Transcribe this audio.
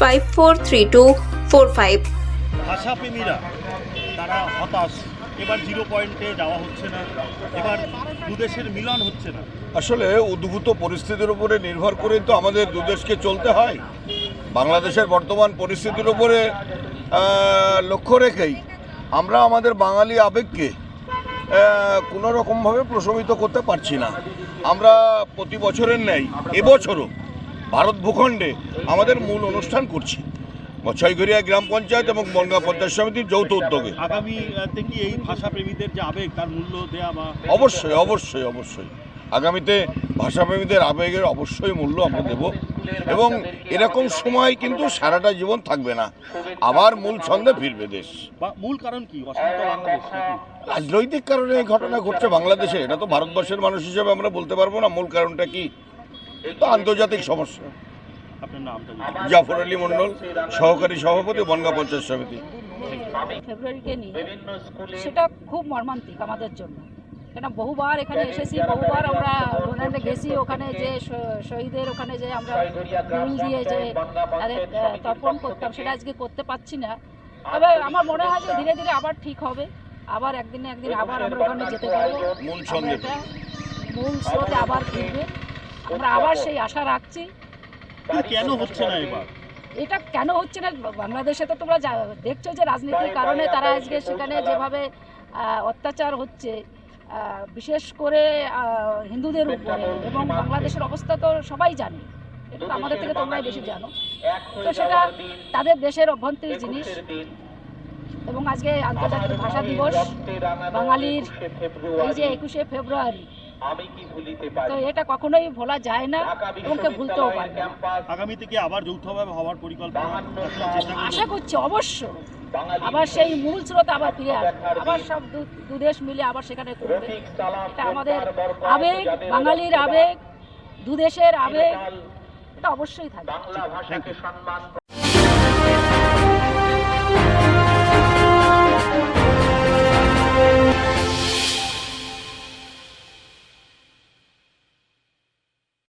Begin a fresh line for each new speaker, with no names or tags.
five four three two four five
ভাষাপ্রেমীরা তারা হতাশ। এবার জিরো পয়েন্টে যাওয়া হচ্ছে না। এবার দুদেশের মিলন হচ্ছে না।
আসলে উদ্ভূত পরিস্থিতির উপরে নির্ভর করে তো আমাদের দুদেশকে চলতে হয়। বাংলাদেশের বর্তমান পরিস্থিতির উপরে লক্ষ্য রেখেই আমরা আমাদের বাঙালি আবেগকে কোনো রকমভাবে প্রশমিত করতে পারছি না। আমরা প্রতি বছরের ন্যায় এবছরও ভারত ভূখণ্ডে আমাদের মূল অনুষ্ঠান করছি। ছয়ঘরিয়া গ্রাম পঞ্চায়েত এবং বনগাঁ পঞ্চায়েত সমিতির যৌথ উদ্যোগে।
থেকে এই ভাষাপ্রেমীদের যে আবেগ তার মূল্য দেয়া বা
অবশ্যই অবশ্যই অবশ্যই। আগামীতে ভাষাপ্রেমীদের আবেগের অবশ্যই মূল্য আমরা দেব এবং এরকম সময় কিন্তু সারাটা জীবন থাকবে না। আবার মূল ছন্দে ফিরবে দেশ।
মূল কারণ কি?
রাজনৈতিক কারণে এই ঘটনা ঘটছে বাংলাদেশে এটা তো ভারতবর্ষের মানুষ হিসেবে আমরা বলতে পারব না। মূল কারণটা কি? তো আন্তর্জাতিক সমস্যা।
আপনার নামটা যদি-
জাফর আলী মণ্ডল সহকারী সভাপতি বনগা পঞ্চায়েত সমিতি।
ফেব্রুয়ারিকে নিয়ে সেটা খুব মর্মান্তিক আমাদের জন্য। কেন বহুবার এখানে এসেছি বহুবার আমরা ডোনাল্ডে গেছি ওখানে যে শহীদের ওখানে যে আমরা ফুল দিয়ে যে তাদের তর্পণ করতাম সেটা আজকে করতে পারছি না। তবে আমার মনে হয় যে ধীরে ধীরে আবার ঠিক হবে। আবার একদিন একদিন আবার আমরা ওখানে যেতে পারব।
মূল
স্রোতে আবার ফিরবে। আমরা আবার সেই আশা রাখছি।
কেন হচ্ছে না এবার?
এটা কেন হচ্ছে না? বাংলাদেশে তো তোমরা দেখছ যে রাজনীতির কারণে তারা আজকে সেখানে যেভাবে অত্যাচার হচ্ছে বিশেষ করে হিন্দুদের উপরে। এবং বাংলাদেশের অবস্থা তো সবাই জানে। এটা তো আমাদের থেকে তোমরাই বেশি জানো। তো সেটা তাদের দেশের অভ্যন্তরীণ জিনিস। এবং আজকে আন্তর্জাতিক ভাষা দিবস বাঙালির এই যে একুশে ফেব্রুয়ারি তো এটা কখনোই ভোলা যায় না এবং ভুলতেও পারবে না।
আগামী থেকে আবার যৌথভাবে হওয়ার পরিকল্পনা
আশা করছি অবশ্য। আবার সেই মূল স্রোত আবার ফিরে আসবে। আবার সব দু- দুদেশ মিলে আবার সেখানে করবে। এটা আমাদের আবেগ বাঙালির আবেগ দুদেশের আবেগ এটা অবশ্যই থাকবে।